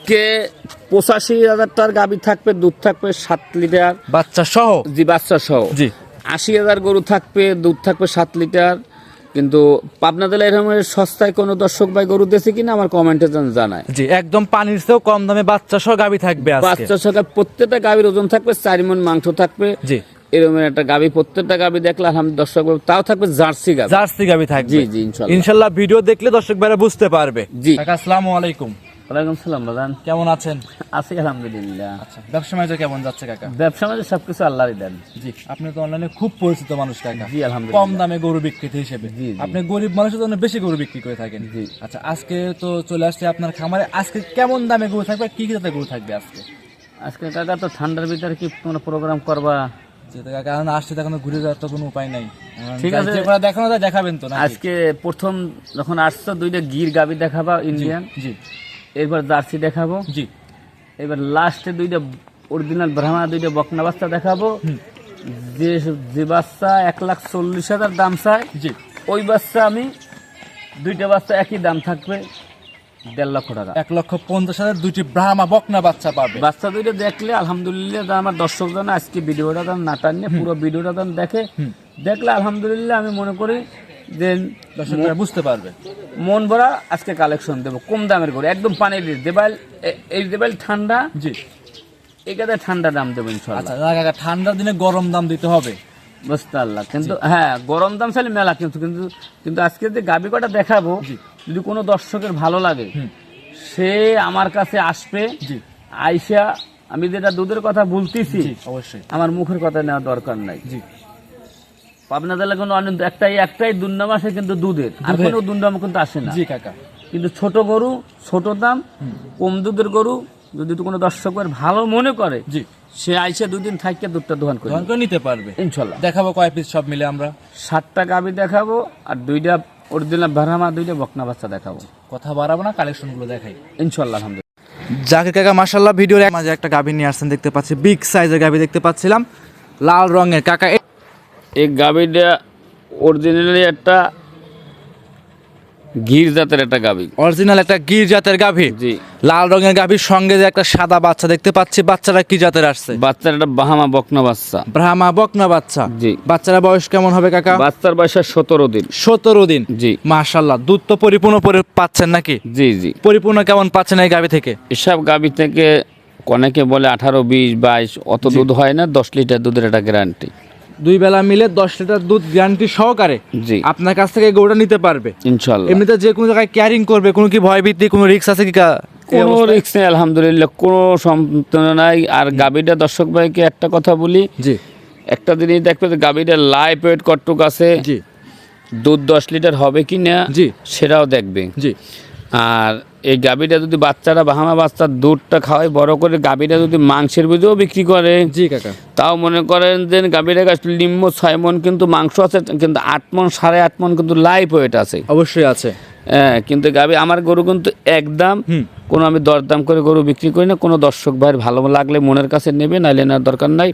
আজকে পঁচাশি হাজার টাকার গাবি থাকবে দুধ থাকবে সাত লিটার। বাচ্চা সহ? জি বাচ্চা সহ। জি। আশি হাজার গরু থাকবে দুধ থাকবে সাত লিটার। কিন্তু পাবনা জেলায় এরকম সস্তায় কোনো দর্শক ভাই গরু দিয়েছে কিনা আমার কমেন্টে জানায়। জি একদম পানির চেয়েও কম দামে বাচ্চা সহ গাবি থাকবে বাচ্চা সকাল প্রত্যেকটা গাভীর ওজন থাকবে চার মন মাংস থাকবে। জি। এরকম একটা গাভী প্রত্যেকটা গাভী দেখলে আলহামদুলিল্লাহ দর্শক তাও থাকবে জার্সি গাভী। জার্সি গাবি থাকবে। জি, জি, ইনশাল্লাহ। ইনশাল্লাহ ভিডিও দেখলে দর্শক ভাইরা বুঝতে পারবে। জি। আসসালামু আলাইকুম। ওয়ালাইকুম সালাম বাদান কেমন আছেন? আছি আলহামদুলিল্লাহ। আচ্ছা ব্যবসা বাণিজ্য কেমন যাচ্ছে কাকা? ব্যবসা মাঝে সবকিছু আল্লাহরই দেন। জি আপনি তো অনলাইনে খুব পরিচিত মানুষ কাকা। জি, আলহামদুলিল্লাহ। কম দামে গরু বিক্রিতে হিসেবে। জি, জি। আপনি গরিব মানুষের জন্য বেশি গরু বিক্রি করে থাকেন। জি। আচ্ছা আজকে তো চলে আসছে আপনার খামারে। আজকে কেমন দামে গরু থাকবে? কি কি জাতের গরু থাকবে আজকে? আজকে কাকা তো ঠান্ডার ভিতরে কি কোনো প্রোগ্রাম করবা? আসছে তখন ঘুরে যাওয়ার তো কোনো উপায় নাই। ঠিক আছে। দেখানো দেখাবেন তো আজকে প্রথম যখন আসছো দুইটা গির গাবি দেখাবা ইন্ডিয়ান জি। এরপর জার্সি দেখাবো। জি। এবার লাস্টে দুইটা অরিজিনাল ব্রাহ্মা দুইটা বকনা বাচ্চা দেখাবো। যে যে বাচ্চা এক লাখ চল্লিশ হাজার দাম চায় জি। ওই বাচ্চা আমি দুইটা বাচ্চা একই দাম থাকবে দেড় লক্ষ টাকা। এক লক্ষ পঞ্চাশ হাজার দুইটি ব্রাহ্মা বকনা বাচ্চা পাবে। বাচ্চা দুইটা দেখলে আলহামদুলিল্লাহ আমার দর্শক জন আজকে ভিডিওটা যেন না টানিয়ে পুরো ভিডিওটা যেন দেখে। দেখলে আলহামদুলিল্লাহ আমি মনে করি যে দর্শকরা বুঝতে পারবে। মন ভরা আজকে কালেকশন দেবো কম দামের করে একদম পানির দেবাল এই দেবাল ঠান্ডা? জি। এখানে ঠান্ডা দাম দেবো ইনশাল্লাহ। আচ্ছা ঠান্ডার দিনে গরম দাম দিতে হবে। বুঝতে পারলাম কিন্তু হ্যাঁ গরম দাম চাইলে মেলা কিন্তু কিন্তু কিন্তু আজকে যে গাবি কটা দেখাবো। যদি কোনো দর্শকের ভালো লাগে সে আমার কাছে আসবে জি। আইসা আমি যেটা দুধের কথা বলতেছি অবশ্যই। আমার মুখের কথা নেওয়া দরকার নাই। জি। পাবনা জেলা কোনো একটাই একটাই দুর্নাম আসে কিন্তু দুধের। আর কোনো দুর্নাম কিন্তু আসে না। জি কাকা। কিন্তু ছোট গরু ছোট দাম কম দুধের গরু যদি কোনো দর্শকের ভালো মনে করে জি। সে আইসা দুদিন থাকতে দুধটা দোকান করে দোকান করে নিতে পারবে। ইনশাল্লাহ। দেখাবো কয় পিস সব মিলে আমরা। সাতটা গাবি দেখাবো আর দুইটা অরিজিনাল ভাড়ামা দুইটা বকনা বাচ্চা দেখাবো। কথা বাড়াবো না কালেকশনগুলো দেখাই। ইনশাল্লাহ আলহামদুলিল্লাহ। জাকির কাকা মাশাল্লাহ ভিডিওর মাঝে একটা গাভী নিয়ে আসছেন দেখতে পাচ্ছি। বিগ সাইজের গাভী দেখতে পাচ্ছিলাম। লাল রঙের। কাকা এই গাবিটা অরিজিনালি একটা গির জাতের একটা গাবি অরিজিনাল একটা গির জাতের গাভী। জি। লাল রঙের গাভীর সঙ্গে যে একটা সাদা বাচ্চা দেখতে পাচ্ছি বাচ্চাটা কি জাতের আসছে? বাচ্চার একটা বাহামা বকনা বাচ্চা। ব্রাহ্মা বকনা বাচ্চা। জি। বাচ্চারা বয়স কেমন হবে কাকা? বাচ্চার বয়স সতেরো দিন। সতেরো দিন? জি। মাশাল্লাহ দুধ তো পরিপূর্ণ পরি- পাচ্ছেন নাকি? জি জি। পরিপূর্ণ কেমন পাচ্ছেন এই গাভী থেকে? এসব গাবি থেকে অনেকে বলে আঠারো বিশ বাইশ অত দুধ হয় না দশ লিটার দুধের একটা গ্যারান্টি দুই বেলা মিলে দশ লিটার দুধ গ্যারান্টি সহকারে জি। আপনার কাছ থেকে গরুটা নিতে পারবে। ইনশাল্লাহ। এমনিতে যে কোনো জায়গায় ক্যারিং করবে কোনো কি ভয় ভীতি কোনো রিক্স আছে কি কোনো রিক্স নেই আলহামদুলিল্লাহ কোনো সম্পূর্ণ নাই। আর গাবিটা দর্শক ভাইকে একটা কথা বলি। জি। একটা জিনিস দেখবে যে গাবিটা লাইফ ওয়েট কটটুক আছে। জি। দুধ দশ লিটার হবে কি না জি। সেটাও দেখবে। জি। আর এই গাবিটা যদি বাচ্চারা বাহামা বাচ্চার দুধটা খাওয়ায় বড় করে গাবিটা যদি মাংসের বুঝেও বিক্রি করে জি কাকা। তাও মনে করেন যে গাবিটা গাছ নিম্ন ছয় মন কিন্তু মাংস আছে কিন্তু আট মন সাড়ে আট মন কিন্তু লাইফ ওয়েট আছে। অবশ্যই আছে। হ্যাঁ কিন্তু গাবি আমার গরু কিন্তু একদম কোনো আমি দরদাম করে গরু বিক্রি করি না কোনো দর্শক ভাইয়ের ভালো লাগলে মনের কাছে নেবে নাইলে নেওয়ার দরকার নাই।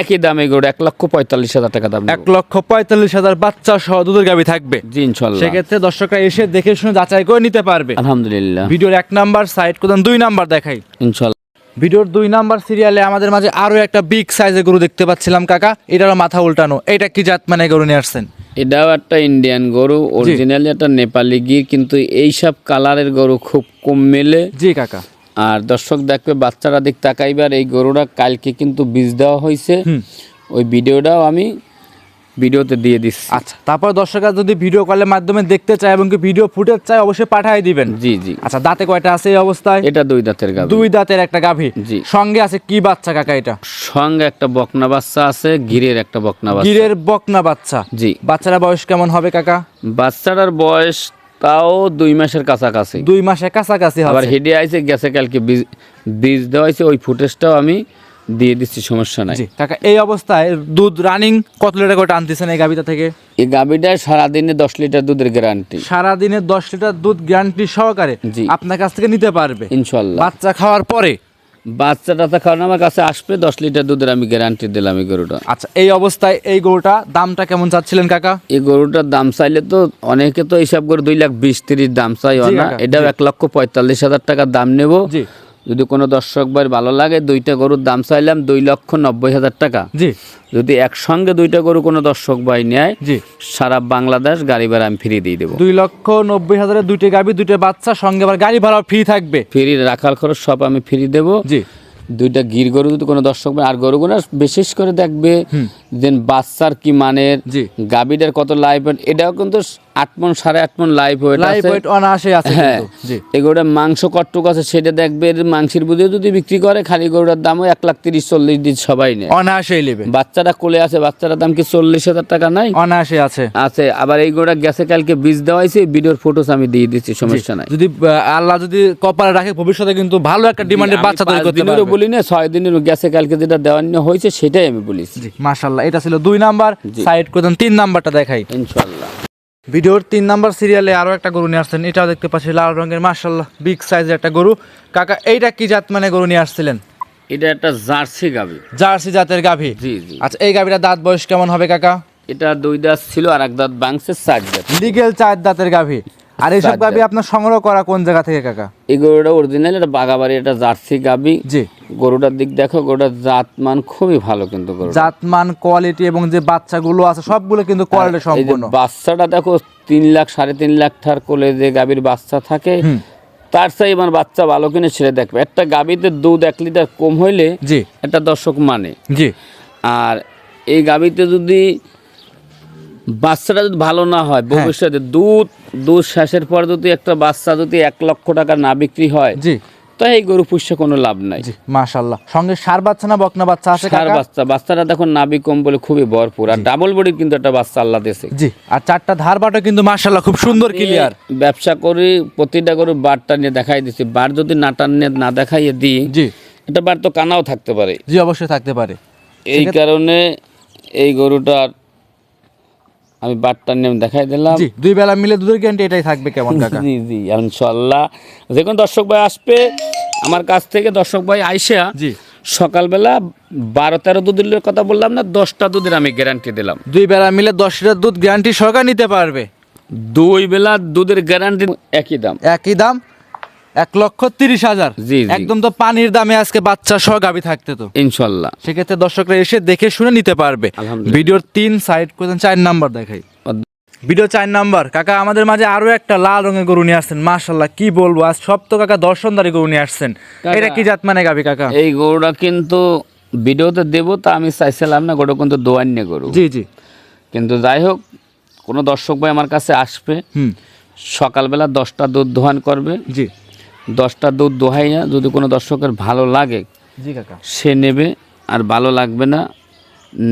একই দামে গরু এক লক্ষ পঁয়তাল্লিশ হাজার টাকা দাম এক লক্ষ পঁয়তাল্লিশ হাজার বাচ্চা সহ দুধের গাভী থাকবে। জি ইনশাল্লাহ সেক্ষেত্রে দর্শকরা এসে দেখে শুনে যাচাই করে নিতে পারবে। আলহামদুলিল্লাহ। ভিডিওর এক নাম্বার সাইড কোথাও দুই নাম্বার দেখাই। ইনশাল্লাহ ভিডিওর দুই নাম্বার সিরিয়ালে আমাদের মাঝে আরও একটা বিগ সাইজের গরু দেখতে পাচ্ছিলাম কাকা। এটারও মাথা উল্টানো। এটা কি জাত মানে গরু নিয়ে আসছেন? এটাও একটা ইন্ডিয়ান গরু অরিজিনালি একটা নেপালি গির কিন্তু এইসব কালারের গরু খুব কম মেলে। জি কাকা। আর দর্শক দেখবে বাচ্চারা দিক তাকাইবার এই গরুটা কালকে কিন্তু বীজ দেওয়া হয়েছে ওই ভিডিওটাও আমি ভিডিওতে দিয়ে দিচ্ছি আচ্ছা তারপর দর্শকরা যদি ভিডিও কলের মাধ্যমে দেখতে চায় এবং কি ভিডিও ফুটেজ চায় অবশ্যই পাঠিয়ে দিবেন। জি জি। আচ্ছা দাঁতে কয়টা আছে এই অবস্থায়? এটা দুই দাঁতের গাভী। দুই দাঁতের একটা গাভী। জি। সঙ্গে আছে কি বাচ্চা কাকা এটা? সঙ্গে একটা বকনা বাচ্চা আছে গিরের একটা বকনা বাচ্চা। গিরের বকনা বাচ্চা। জি। বাচ্চারা বয়স কেমন হবে কাকা? বাচ্চাটার বয়স তাও দুই মাসের কাছাকাছি। দুই মাসের কাছাকাছি আবার হেডে আইছে গেছে কালকে বীজ বীজ দেওয়া হয়েছে ওই ফুটেজটাও আমি দিয়ে দিচ্ছি সমস্যা নাই। টাকা কাকা এই অবস্থায় দুধ রানিং কত লিটার করে টানতেছেন এই গাবিটা থেকে? এই গাভীটায় সারাদিনে দশ লিটার দুধের গ্যারান্টি সারাদিনে দশ লিটার দুধ গ্যারান্টি সহকারে আপনার কাছ থেকে নিতে পারবে। ইনশাল্লাহ। বাচ্চা খাওয়ার পরে বাচ্চাটা তো কারণ আমার কাছে আসবে দশ লিটার দুধের আমি গ্যারান্টি দিলাম এই গরুটা। আচ্ছা এই অবস্থায় এই গরুটা দামটা কেমন চাচ্ছিলেন কাকা? এই গরুটার দাম চাইলে তো অনেকে তো এইসব গরু দুই লাখ বিশ তিরিশ দাম চাই না এটাও এক লক্ষ পঁয়তাল্লিশ হাজার টাকা দাম নেব। যদি কোনো দর্শক ভাই ভালো লাগে দুইটা গরুর দাম চাইলাম দুই লক্ষ নব্বই হাজার টাকা। জি। যদি একসঙ্গে দুইটা গরু কোনো দর্শক ভাই নেয় জি। সারা বাংলাদেশ গাড়ি ভাড়া আমি ফ্রি দিয়ে দেবো। দুই লক্ষ নব্বই হাজারের দুইটা গাবি দুইটা বাচ্চা সঙ্গে আবার গাড়ি ভাড়া ফ্রি থাকবে। ফ্রি রাখার খরচ সব আমি ফ্রি দেবো। জি। দুইটা গির গরু যদি কোনো দর্শক ভাই আর গরুগুলো বিশেষ করে দেখবে যে বাচ্চার কি মানের। গাবিটার কত লাইফ এটাও কিন্তু আট মন সাড়ে আট মন লাইফ ওয়েট লাইফ আছে। ওয়েট অনায়াসে আছে হ্যাঁ। এগুলোটা মাংস কট্টুক আছে সেটা দেখবে মাংসের বুঝে যদি বিক্রি করে খালি গরুটার দামও এক লাখ তিরিশ চল্লিশ দিন সবাই নেয়। অনায়াসেই নেবে। বাচ্চাটা কোলে আছে বাচ্চাটার দাম কি চল্লিশ হাজার টাকা নাই? অনায়াসে আছে। আছে আবার এই গরুটা গেছে কালকে বীজ দেওয়া হয়েছে ভিডিওর ফটোস আমি দিয়ে দিচ্ছি সমস্যা নাই। যদি আল্লাহ যদি কপালে রাখে ভবিষ্যতে কিন্তু ভালো একটা ডিমান্ডের বাচ্চা তৈরি করতে পারবে। বলি না ছয় দিনের গেছে কালকে যেটা দেওয়ান্য হয়েছে সেটাই আমি বলেছি। জি মাশাল্লাহ এটা ছিল দুই নাম্বার সাইড করে তিন নাম্বারটা দেখাই। ইনশাল্লাহ ভিডিওর তিন নাম্বার সিরিয়ালে আরও একটা গরু নিয়ে আসছেন এটাও দেখতে পাচ্ছি লাল রঙের মাশাল্লাহ বিগ সাইজের একটা গরু। কাকা এইটা কি জাত মানে গরু নিয়ে আসছিলেন? এটা একটা জার্সি গাভী। জার্সি জাতের গাভী? জি জি। আচ্ছা এই গাভীটা দাঁত বয়স কেমন হবে কাকা? এটা দুই দাঁত ছিল আর এক দাঁত বাংসের চার দাঁত। লিগেল চার দাঁতের গাভী। আর এইসব দাঁত। আপনার সংগ্রহ করা কোন জায়গা থেকে কাকা? এই গরুটা অরিজিনাল এটা বাগাবাড়ি এটা জার্সি গাবি। জি। গরুটার দিক দেখো গরুটার খুবই ভালো কিন্তু জাতমান কোয়ালিটি এবং যে বাচ্চাগুলো আছে সবগুলো কিন্তু কোয়ালিটি সম্পূর্ণ বাচ্চাটা দেখো তিন লাখ সাড়ে তিন লাখ কোলে যে গাভীর বাচ্চা থাকে তার চাই আমার বাচ্চা ভালো কিনে ছেড়ে দেখবে। একটা গাভীতে দুধ এক লিটার কম হইলে জি। একটা দর্শক মানে। জি। আর এই গাভীতে যদি বাচ্চাটা যদি ভালো না হয় হ্যাঁ। ভবিষ্যতে দুধ দুধ শেষের পর যদি একটা বাচ্চা যদি এক লক্ষ টাকা না বিক্রি হয় জি। তো এই গরু পুষে কোনো লাভ নাই। মাশাল্লাহ সঙ্গে সার বাচ্চা না বকনা বাচ্চা আছে সার বাচ্চা বাচ্চাটা দেখো নাবি কম বলে খুবই ভরপুর আর ডাবল বডির কিন্তু একটা বাচ্চা আল্লাহ দেশে জি আর চারটা ধার বাটো কিন্তু মাশাল্লাহ খুব সুন্দর ক্লিয়ার ব্যবসা করি প্রতিটা গরু বারটা নিয়ে দেখাই দিচ্ছি বার যদি নাটার নিয়ে না দেখাইয়ে দিই জি। এটা বার তো কানাও থাকতে পারে। জি অবশ্যই থাকতে পারে। এই কারণে এই গরুটার আমি নিয়ে আমি দেখাই দিলাম। জি দুই বেলা মিলে দুধের গ্যারান্টি এটাই থাকবে কেমন কাকা? জি জি ইনশাল্লাহ যে কোনো দর্শক ভাই আসবে আমার কাছ থেকে দর্শক ভাই আইসা জি। সকালবেলা বারো তেরো দুধের কথা বললাম না দশটা দুধের আমি গ্যারান্টি দিলাম। দুই বেলা মিলে দশ লিটার দুধ গ্যারান্টি সরকার নিতে পারবে। দুই বেলা দুধের গ্যারান্টি একই দাম। একই দাম? এক লক্ষ তিরিশ হাজার। জি। একদম তো পানির দামে আজকে বাচ্চা সহ গাভী থাকতে তো। ইনশাল্লাহ। সেক্ষেত্রে দর্শকরা এসে দেখে শুনে নিতে পারবে। ভিডিওর তিন সাইড করে চার নাম্বার দেখাই। ভিডিও চার নাম্বার। কাকা আমাদের মাঝে আরও একটা লাল রঙের গরু নিয়ে আসছেন। মাশাল্লাহ কি বলব আজ সব তো কাকা দর্শনদারি গরু নিয়ে আসছেন। এটা কি জাত মানে গাবি কাকা? এই গরুটা কিন্তু ভিডিওতে দেবো তা আমি চাইছিলাম না গরু কিন্তু দোয়ান্য গরু। জি জি। কিন্তু যাই হোক কোনো দর্শক ভাই আমার কাছে আসবে। হুম। সকালবেলা দশটা দুধ দোহান করবে। জি। দশটা দুধ দোহাইয়া যদি কোনো দর্শকের ভালো লাগে জি কাকা। সে নেবে আর ভালো লাগবে না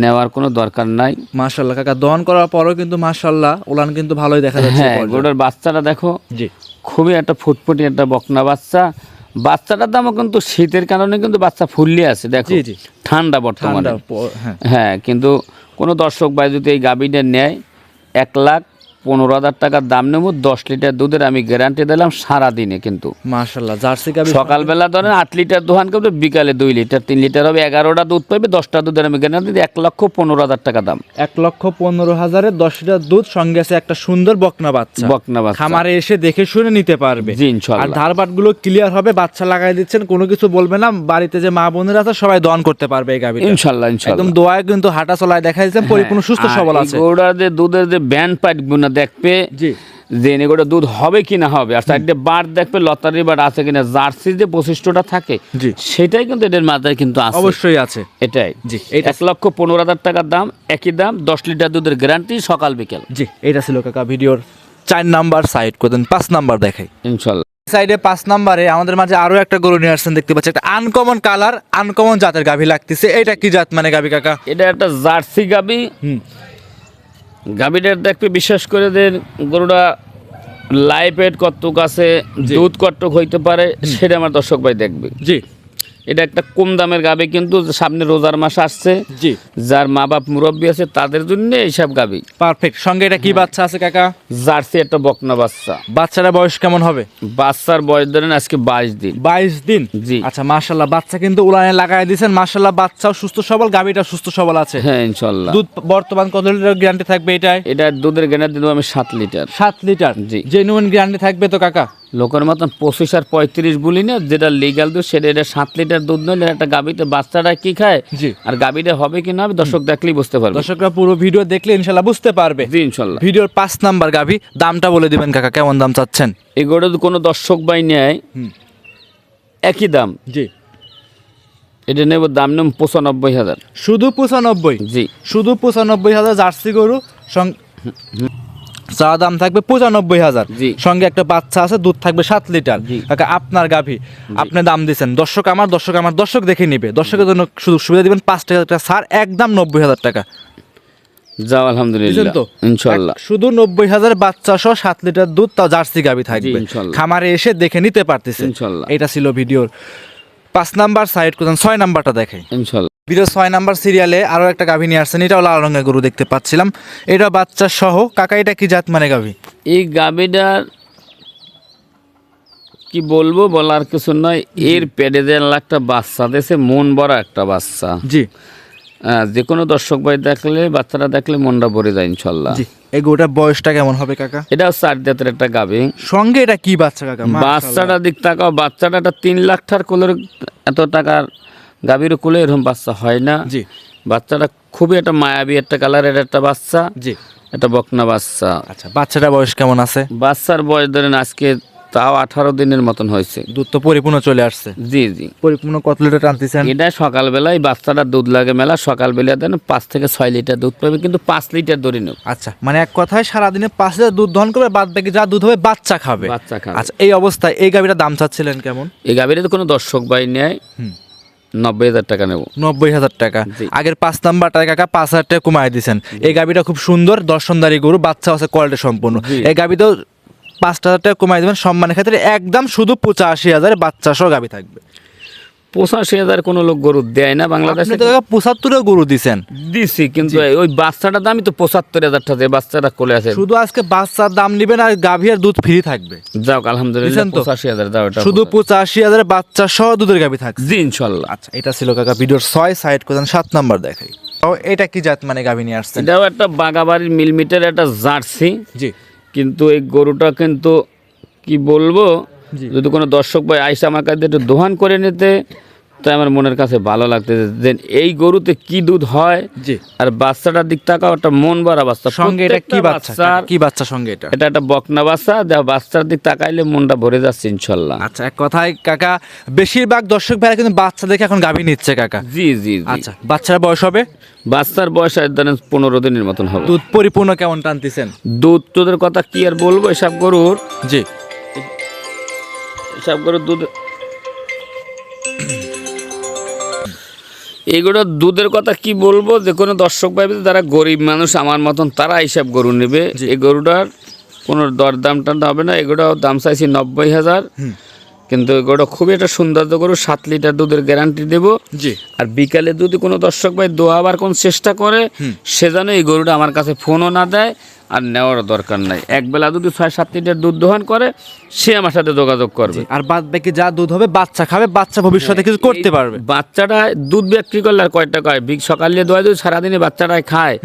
নেওয়ার কোনো দরকার নাই। মাশাল্লাহ কাকা দহন করার পরও কিন্তু মাশাল্লাহ উলান কিন্তু ভালোই দেখা যাচ্ছে হ্যাঁ। গরুটার বাচ্চাটা দেখো জি। খুবই একটা ফুটফুটি একটা বকনা বাচ্চা। বাচ্চাটার দামও কিন্তু শীতের কারণে কিন্তু বাচ্চা ফুললে আছে দেখো। ঠান্ডা বর্তমানে। হ্যাঁ। হ্যাঁ কিন্তু কোনো দর্শক ভাই যদি এই গাভীটা নেয় এক লাখ পনেরো হাজার টাকার দাম নেব দশ লিটার দুধের আমি গ্যারান্টি দিলাম সারা দিনে কিন্তু। মাশাল্লাহ জার্সি গাভী সকালবেলা ধরেন আট লিটার দোহান করবে বিকালে দুই লিটার তিন লিটার হবে এগারোটা দুধ পাবে দশটা দুধের আমি গ্যারান্টি দিই এক লক্ষ পনেরো হাজার টাকা দাম। এক লক্ষ পনেরো হাজারে দশ লিটার দুধ সঙ্গে আছে একটা সুন্দর বকনা বাচ্চা। বকনা বাচ্চা। খামারে এসে দেখে শুনে নিতে পারবে। জি আর ধারবাটগুলো ক্লিয়ার হবে বাচ্চা লাগাই দিচ্ছেন কোনো কিছু বলবে না বাড়িতে যে মা বোনেরা আছে সবাই দহন করতে পারবে এই গাভীটা। ইনশাল্লাহ একদম ইনশাল্লাহ দোয়ায় কিন্তু হাঁটা চলায় দেখা দিচ্ছেন পরিপূর্ণ সুস্থ সবল আছে। গরুটার যে দুধের যে ব্যান্ড পাইট দেখবে জি। যে এগুলো দুধ হবে কি না হবে। আর সাইডে বার দেখবে লতারি বার আছে কিনা জার্সি যে বৈশিষ্ট্যটা থাকে জি। সেটাই কিন্তু এদের মাথায় কিন্তু আছে। অবশ্যই আছে। এটাই। জি, এক লক্ষ পনেরো হাজার টাকার দাম একই দাম দশ লিটার দুধের গ্যারান্টি সকাল বিকেল। জি এটা ছিল কাকা ভিডিওর চার নাম্বার সাইড করতেন পাঁচ নাম্বার দেখাই। ইনশাল্লাহ। সাইডে পাঁচ নাম্বারে আমাদের মাঝে আরও একটা গরু নিয়ে আসছেন দেখতে পাচ্ছি একটা আনকমন কালার আনকমন জাতের গাভী লাগতেছে। এটা কি জাত মানে গাভী কাকা? এটা একটা জার্সি গাবি হুম গাবিটার দেখবে বিশ্বাস করে দেন গরুটা লাইফ এড কতটুক আছে দুধ কতটুক হইতে পারে সেটা আমার দর্শক ভাই দেখবে। জি। এটা একটা কম দামের গাবি কিন্তু সামনে রোজার মাস আসছে। জি। যার মা বাপ মুরব্বী আছে তাদের জন্য এইসব গাবি। পারফেক্ট। সঙ্গে এটা কি বাচ্চা আছে কাকা? জার্সি একটা বকনা বাচ্চা। বাচ্চারা বয়স কেমন হবে? বাচ্চার বয়স ধরেন আজকে বাইশ দিন। বাইশ দিন? জি। আচ্ছা মার্শাল্লাহ বাচ্চা কিন্তু উলানে লাগাই দিয়েছেন। মার্শাল্লাহ বাচ্চাও সুস্থ সবল গাভীটা সুস্থ সবল আছে। হ্যাঁ ইনশাল্লাহ দুধ বর্তমান কত লিটার গ্যারান্টি থাকবে এটাই এটা দুধের গ্যানার দিন আমি সাত লিটার। সাত লিটার? জি। জেনুইন গ্যারান্টি থাকবে তো কাকা? লোকের মতন পঁচিশ আর পঁয়ত্রিশ বলি না যেটা লিগাল দুধ সেটা এটা সাত লিটার দুধ নয় একটা গাবিতে বাচ্চাটা কি খায়? জি। আর গাবিটা হবে কি না হবে দর্শক দেখলেই বুঝতে পারবে। দর্শকরা পুরো ভিডিও দেখলে ইনশাল্লাহ বুঝতে পারবে। জি ইনশাল্লাহ। ভিডিওর পাঁচ নাম্বার গাভি দামটা বলে দিবেন কাকা কেমন দাম চাচ্ছেন? এগুলো কোনো দর্শক বাই নেয় একই দাম। জি। এটা নেব দাম নেব পঁচানব্বই হাজার। শুধু পঁচানব্বই? জি। শুধু পঁচানব্বই হাজার জার্সি গরু সং- চা দাম থাকবে পঁচানব্বই হাজার। সঙ্গে একটা বাচ্চা আছে দুধ থাকবে সাত লিটার। কাকা আপনার গাভী। আপনি দাম দিচ্ছেন দর্শক আমার দর্শক আমার দর্শক দেখে নিবে। দর্শকের জন্য শুধু সুবিধা দিবেন পাঁচ টাকা টাকা সার একদম নব্বই হাজার টাকা। যাও আলহামদুলিল্লাহ। তো? ইনশাল্লাহ। শুধু নব্বই হাজার বাচ্চা সহ সাত লিটার দুধ তাও জার্সি গাভী থাকবে। খামারে এসে দেখে নিতে পারতেছে। এটা ছিল ভিডিওর পাঁচ নাম্বার সাইড করতেন ছয় নাম্বারটা দেখে। ইনশাল্লাহ। ভিডিও ছয় নাম্বার সিরিয়ালে আরও একটা গাভী নিয়ে আসছেন। এটাও লাল রঙের গরু দেখতে পাচ্ছিলাম। এটা বাচ্চা সহ। কাকা এটা কি জাত মানে গাভী? এই গাবিটার কি বলব বলার কিছু নয়। এর পেটে যে একটা বাচ্চা দেশে মন ভরা একটা বাচ্চা। জি। যে কোনো দর্শক ভাই দেখলে বাচ্চাটা দেখলে মনটা ভরে যায় ইনশাল্লাহ। এই গরুটার বয়সটা কেমন হবে কাকা? এটাও চার জাতের একটা গাবি সঙ্গে এটা কি বাচ্চা কাকা? বাচ্চাটা দিক তাকাও বাচ্চাটা একটা তিন লাখ টাকার কোলের এত টাকার গাভীর কোলে এরকম বাচ্চা হয় না। জি। বাচ্চাটা খুবই একটা মায়াবী একটা কালারের একটা বাচ্চা জি। একটা বকনা বাচ্চা। আচ্ছা বাচ্চাটা বয়স কেমন আছে? বাচ্চার বয়স ধরেন আজকে তাও আঠারো দিনের মতন হয়েছে। দুধ তো পরিপূর্ণ চলে আসছে। জি জি। পরিপূর্ণ কত লিটার টানতেছেন? এটা সকালবেলায় বাচ্চাটা দুধ লাগে মেলা সকালবেলা দেন পাঁচ থেকে ছয় লিটার দুধ পাবে কিন্তু পাঁচ লিটার ধরে নেব। আচ্ছা মানে এক কথায় সারাদিনে পাঁচ লিটার দুধ দহন করবে বাদ বাকি যা দুধ হবে বাচ্চা খাবে। বাচ্চা খাবে। আচ্ছা এই অবস্থায় এই গাভীটার দাম চাচ্ছিলেন কেমন? এই গাভীরে তো কোনো দর্শক বাই নেয়। হুম। নব্বই হাজার টাকা নেব। নব্বই হাজার টাকা। আগের পাঁচ নাম্বারটা কাকা পাঁচ হাজার টাকা কমায় দিয়েছেন এই গাবিটা খুব সুন্দর দর্শনদারি গরু বাচ্চা আছে কোয়ালিটি সম্পূর্ণ। এই গাবিতেও পাঁচ হাজার টাকা কমায় দেবেন সম্মানের ক্ষেত্রে একদম শুধু পঁচাশি হাজার বাচ্চা সহ গাবি থাকবে। পঁচাশি হাজার কোনো লোক গরু দেয় না বাংলাদেশে। পঁচাত্তরে গরু দিছেন। দিছি কিন্তু ওই বাচ্চাটার দামই তো পঁচাত্তর হাজার টাকা বাচ্চাটা কোলে আছে। শুধু আজকে বাচ্চার দাম নিবেন আর গাভী আর দুধ ফ্রি থাকবে। যাও আলহামদুলিল্লাহ পঁচাশি হাজার দাও এটা শুধু পঁচাশি হাজারে বাচ্চা সহ দুধের গাভী থাকবে জি ইনশাল্লাহ। আচ্ছা এটা ছিল কাকা ভিডিওর ছয় সাইড করতেন সাত নাম্বার দেখাই। এটা কি জাত মানে গাভী নিয়ে আসছেন? এটাও একটা বাগাবাড়ির মিলমিটার একটা জার্সি। জি। কিন্তু এই গরুটা কিন্তু কি বলব। যদি কোনো দর্শক ভাই আইসা আমার কাছে একটু দোহান করে নিতে তাই আমার মনের কাছে ভালো লাগতেছে যে এই গরুতে কি দুধ হয় জি। আর বাচ্চাটার দিক তাকাও একটা মন ভরা বাচ্চা। সঙ্গে এটা কি বাচ্চা? কি বাচ্চা সঙ্গে এটা? এটা একটা বকনা বাচ্চা যা বাচ্চার দিক তাকাইলে মনটা ভরে যাচ্ছে ইনশাল্লাহ। আচ্ছা এক কথায় কাকা বেশিরভাগ দর্শক ভাইরা কিন্তু বাচ্চা দেখে এখন গাভী নিচ্ছে কাকা। জি জি আচ্ছা বাচ্চার বয়স হবে? বাচ্চার বয়স ধরেন পনেরো দিনের মতন হবে। দুধ পরিপূর্ণ কেমন টানতেছেন? দুধ তোদের কথা কি আর বলব এসব গরুর? জি। এসব করে দুধ। এগুলো দুধের কথা কি বলব? যে কোনো দর্শক পাইবে যারা গরিব মানুষ আমার মতন তারা হিসাব গরু নেবে। এই গরুটার কোনো দরদাম টান হবে না। এগুলো দাম চাইছি নব্বই হাজার। কিন্তু এগুলো খুবই একটা সৌন্দর্য গরু সাত লিটার দুধের গ্যারান্টি দেবো। জি। আর বিকালে যদি কোনো দর্শক ভাই দোয়াবার কোন চেষ্টা করে সে যেন এই গরুটা আমার কাছে ফোনও না দেয় আর নেওয়ার দরকার নাই। একবেলা যদি ছয় সাত লিটার দুধ দোহন করে সে আমার সাথে যোগাযোগ করবে। আর বাদ বাকি যা দুধ হবে বাচ্চা খাবে বাচ্চা ভবিষ্যতে কিছু করতে পারবে। বাচ্চাটা দুধ বিক্রি করলে আর কয় বিগ সকালে দোয়া দুধ সারাদিনে বাচ্চাটায় খায়।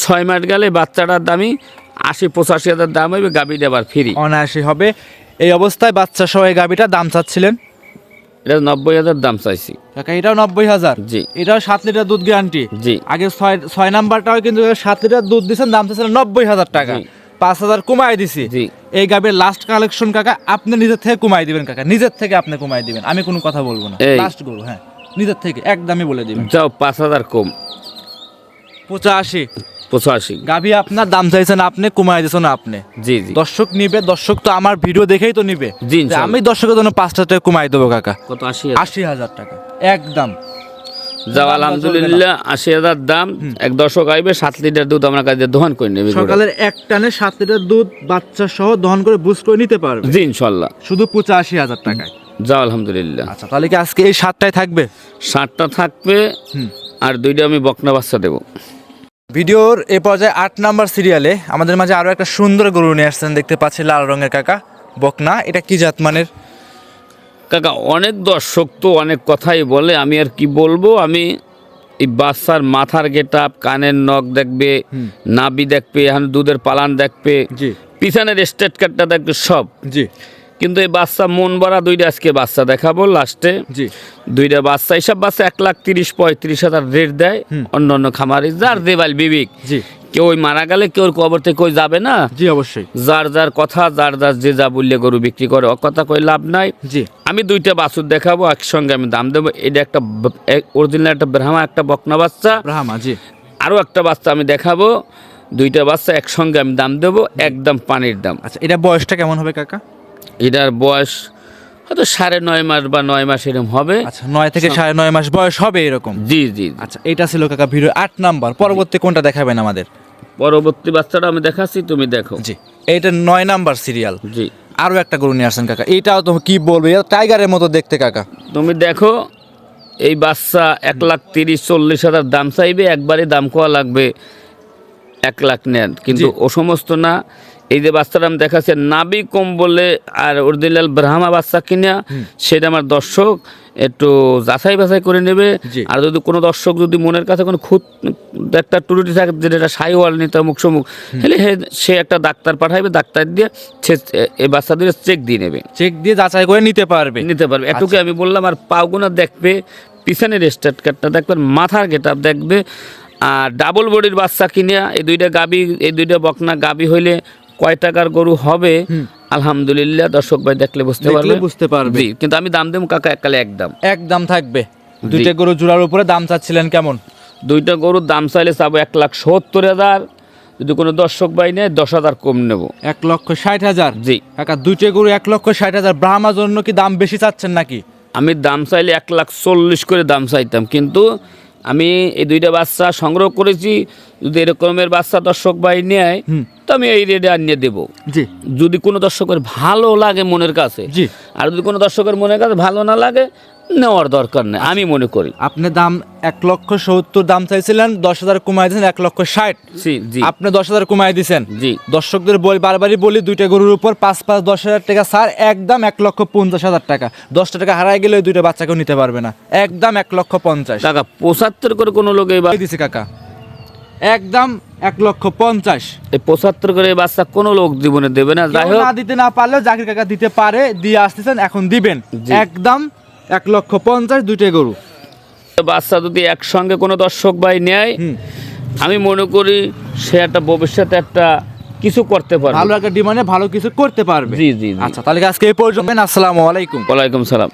ছয় মাস গেলে বাচ্চাটার দামই আশি পঁচাশি হাজার দাম হইবে গাবি দেবার ফ্রি। অনায়াসী হবে। এই অবস্থায় বাচ্চা সহ এই গাভীটা দাম চাচ্ছিলেন? এটা নব্বই হাজার দাম চাইছি। কাকা এটাও নব্বই হাজার? জি। এটাও সাত লিটার দুধ গ্যারান্টি? জি। আগে ছয় ছয় নাম্বারটাও কিন্তু সাত লিটার দুধ দিচ্ছেন দাম চাচ্ছিলেন নব্বই হাজার টাকা। পাঁচ হাজার কমাই দিছি। জি। এই গাভীর লাস্ট কালেকশন কাকা আপনি নিজের থেকে কমাই দিবেন কাকা নিজের থেকে আপনি কমাই দিবেন আমি কোনো কথা বলব না। লাস্ট গরু হ্যাঁ নিজের থেকে একদমই বলে দিবেন। যাও পাঁচ হাজার কম। পঁচাশি। পঁচাশি। গাভী আপনার দাম চাইছেন আপনি কমাই দিয়েছেন আপনি। জি জি। দর্শক নিবে দর্শক তো আমার ভিডিও দেখেই তো নিবে। জি, আমি দর্শকের জন্য পাঁচটা টাকা কমাই দেবো কাকা। কত? আশি আশি হাজার টাকা একদম। যাও আলহামদুলিল্লাহ আশি হাজার দাম। এক দশক আইবে সাত লিটার দুধ আমার কাছে দোহন করে নেবে। সকালের এক টানে সাত লিটার দুধ বাচ্চা সহ দহন করে বুঝ করে নিতে পারবে। জি ইনশাল্লাহ। শুধু পঁচাশি হাজার টাকায়। যাও আলহামদুলিল্লাহ। আচ্ছা তাহলে কি আজকে এই সাতটায় থাকবে? ষাটটা থাকবে আর দুইটা আমি বকনা বাচ্চা দেবো। ভিডিওর এ পর্যায়ে আট নাম্বার সিরিয়ালে আমাদের মাঝে আরও একটা সুন্দর গরু নিয়ে আসছেন দেখতে পাচ্ছি লাল রঙের কাকা। বকনা এটা কি জাত মানের? কাকা অনেক দর্শক তো অনেক কথাই বলে আমি আর কি বলব? আমি এই বাচ্চার মাথার গেটাপ কানের নখ দেখবে নাবি দেখবে এখন দুধের পালান দেখবে জি। পিছনের স্টেট কার্ডটা দেখবে সব। জি। কিন্তু এই বাচ্চা মন ভরা দুইটা আজকে বাচ্চা দেখাবো লাস্টে জি। দুইটা বাচ্চা এইসব বাচ্চা এক লাখ তিরিশ পঁয়ত্রিশ হাজার রেট দেয় অন্য অন্য খামারি। যার দেবাল বিবেক। জি। কেউ ওই মারা গেলে কেউ কবর থেকে কই যাবে না। জি অবশ্যই। যার যার কথা যার যার যে যা বললে গরু বিক্রি করে ও কথা কই লাভ নাই। জি। আমি দুইটা বাছুর দেখাবো একসঙ্গে আমি দাম দেবো। এটা একটা অরিজিনাল একটা ব্রাহ্মা একটা বকনা বাচ্চা। ব্রাহ্মা জি। আরও একটা বাচ্চা আমি দেখাবো। দুইটা বাচ্চা একসঙ্গে আমি দাম দেবো একদম পানির দাম। আচ্ছা এটা বয়সটা কেমন হবে কাকা? এটার বয়স হয়তো সাড়ে নয় মাস বা নয় মাস এরকম হবে। আচ্ছা নয় থেকে সাড়ে নয় মাস বয়স হবে এরকম? জি জি। আচ্ছা এটা ছিল কাকা ভিডিও আট নাম্বার। পরবর্তী কোনটা দেখাবেন আমাদের? পরবর্তী বাচ্চাটা আমি দেখাচ্ছি তুমি দেখো। জি এইটা নয় নাম্বার সিরিয়াল। জি। আরও একটা গরু নিয়ে আসছেন কাকা। এইটাও তো কি বলবে এটা টাইগারের মতো দেখতে কাকা। তুমি দেখো এই বাচ্চা এক লাখ তিরিশ চল্লিশ হাজার দাম চাইবে একবারে দাম কোয়া লাগবে এক লাখ নেন। কিন্তু ও সমস্ত না এই যে বাচ্চাটা আমি দেখাচ্ছি নাবি কম বলে আর অরিজিনাল ব্রাহ্মা বাচ্চা কিনা সেটা আমার দর্শক একটু যাচাই বাছাই করে নেবে। আর যদি কোনো দর্শক যদি মনের কাছে কোনো খুদ একটা টুরুটি থাকে যেটা সাইওয়াল নিতে মুখ সমুখ তাহলে সে একটা ডাক্তার পাঠাইবে ডাক্তার দিয়ে সে এই বাচ্চাদের চেক দিয়ে নেবে। চেক দিয়ে যাচাই করে নিতে পারবে। নিতে পারবে। এটুকু আমি বললাম আর পাওগুনা দেখবে পিছনের স্টার্ট কাটটা দেখবে মাথার গেট দেখবে আর ডাবল বডির বাচ্চা কিনে এই দুইটা গাবি এই দুইটা বকনা গাবি হইলে কয় টাকার গরু হবে? আলহামদুলিল্লাহ দর্শক ভাই দেখলে বুঝতে পারবে বুঝতে পারবে। কিন্তু আমি দাম দেবো কাকা এককালে একদম একদম থাকবে। দুইটা গরু জোড়ার উপরে দাম চাচ্ছিলেন কেমন? দুইটা গরুর দাম চাইলে চাবো এক লাখ সত্তর হাজার। যদি কোনো দর্শক ভাই নেয় দশ হাজার কম নেব। এক লক্ষ ষাট হাজার? জি। কাকা দুইটা গরু এক লক্ষ ষাট হাজার। ব্রাহ্মার জন্য কি দাম বেশি চাচ্ছেন নাকি? আমি দাম চাইলে এক লাখ চল্লিশ করে দাম চাইতাম। কিন্তু আমি এই দুইটা বাচ্চা সংগ্রহ করেছি যদি এরকমের বাচ্চা দর্শক ভাই নেয় তো আমি এই রেটে আনিয়ে দেবো। যদি কোনো দর্শকের ভালো লাগে মনের কাছে আর যদি কোনো দর্শকের মনের কাছে ভালো না লাগে নেওয়ার দরকার নেই আমি মনে করি। আপনি দাম এক লক্ষ সত্তর দাম চাইছিলেন দশ হাজার কমাই দিয়েছেন এক লক্ষ ষাট। জি জি। আপনি দশ হাজার কমাই দিয়েছেন। জি। দর্শকদের বলি বারবারই বলি দুইটা গরুর উপর পাঁচ পাঁচ দশ হাজার টাকা স্যার একদম এক লক্ষ পঞ্চাশ হাজার টাকা। দশটা টাকা হারাই গেলে ওই দুইটা বাচ্চাকেও নিতে পারবে না। একদম এক লক্ষ পঞ্চাশ। টাকা পঁচাত্তর করে কোনো লোক এই বা- দিছে কাকা। একদম এক লক্ষ পঞ্চাশ। এই পঁচাত্তর করে এই বাচ্চা কোনো লোক জীবনে দেবে না। যাই হোক। না দিতে না পারলেও জাকির কাকা দিতে পারে দিয়ে আসতেছেন এখন দিবেন। একদম এক লক্ষ পঞ্চাশ দুইটাই গরু। বাচ্চা যদি একসঙ্গে কোনো দর্শক ভাই নেয় আমি মনে করি সে একটা ভবিষ্যতে একটা কিছু করতে পারবে। ভালো একটা ডিমান্ডে ভালো কিছু করতে পারবে। জি জি জি। আচ্ছা তাহলে আজকে এই পর্যন্ত আসসালামু আলাইকুম। ওয়ালাইকুম সালাম।